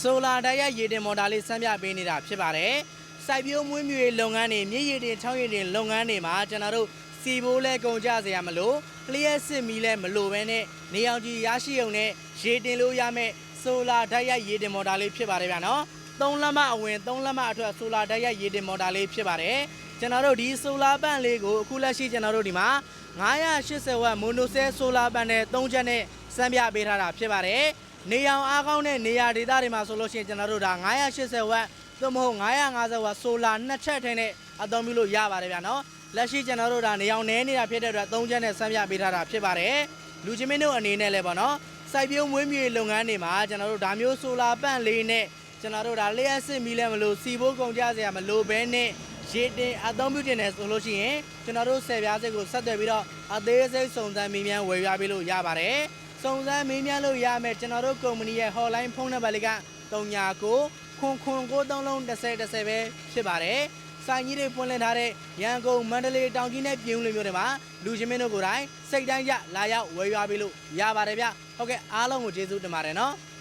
ဆိုလာဓာတ်ရိုက်ရေတင်မော်တာလေးစမ်းပြပေးနေတာဖြစ်ပါတယ်စိုက်ပျိုးမွေးမြူရေးလုပ်ငန်းတွေမြစ်ရည်တင်ချောင်းရည်တင်လုပ်ငန်းတွေမှာကျွန်တော်တို့စီဘိုးလဲကုန်ကြစရာမလိုလျှက်စစ်မီလဲမလိုပဲနဲ့နေအောင်ကြီးရရှိုံနဲ့ရေတင်လို့ရမယ်ဆိုလာဓာတ်ရိုက်ရေတင်မော်တာလေးဖြစ်ပါတယ်ဗျာနော်သုံးလက်မအဝင်သုံးလက်မအထွက်ဆိုလာဓာတ်ရိုက်ရေတင်မော်တာလေးဖြစ်ပါတယ်ကျွန်တော်တို့ဒီဆိုလာပန့်လေးကိုအခုလက်ရှိကျွန်တော်တို့ဒီမှာ980ဝက်မိုနိုဆဲဆိုလာပန့်နဲ့3ချက်နဲ့ စမ်းပြပေးထားတာဖြစ်ပါတယ်နေအောင်အားကောင်းတဲ့နေရာဒေသတွေမှာဆိုလို့ရှိရင်ကျွန်တော်တို့ဒါ980ဝက်သို့မဟုတ်950ဝက်ဆိုလာနှစ်ချက်ထင်းနဲ့အသုံးပြုလို့ရပါတယ်ဗျာနော်လက်ရှိကျွန်တော်တို့ဒါနေအောင်နဲနေတာဖြစ်တဲ့အတွက်၃ချက်နဲ့ဆန်းပြပေးထားတာဖြစ်ပါတယ်လူချင်းမင်းတို့အနေနဲ့လည်းပေါ့နော်စိုက်ပျိုးမွေးမြူရေးလုပ်ငန်းတွေမှာကျွန်တော်တို့ဒါမျိုးဆိုလာပန့်လေးနဲ့ကျွန်တော်တို့ဒါလျှက်စစ်မီလည်းမလို့စီဘိုးကုန်ကြစရာမလိုဘဲနဲ့ရေတင်အသုံးပြုတင်တယ်ဆိုလို့ရှိရင်ကျွန်တော်တို့ဆယ်ပြားစိတ်ကိုဆက်သွယ်ပြီးတော့အသေးစိတ်စုံစမ်းမေးမြန်းဝယ်ရပေးလို့ရပါတယ် စုံစမ်းမေးမြန်းလို့ရမယ်ကျွန်တော်တို့ကုမ္ပဏီရဲ့ hotline ဖုန်းနံပါတ်လေးက39ခွန်ခွန်93လုံး30 30ပဲဖြစ်ပါတယ်။စိုင်းကြီးတွေဖွင့်လှစ်ထားတဲ့ရန်ကုန်မန္တလေးတောင်ကြီးနဲ့ပြည်ဦးလွင်မြို့တွေမှာလူချင်းမင်းတို့ကိုယ်တိုင်စိတ်တိုင်းကြလာရောက်ဝယ်ရွာပေးလို့ရပါတယ်ဗျ။ဟုတ်ကဲ့အားလုံးကိုကျေးဇူးတင်ပါတယ်နော်။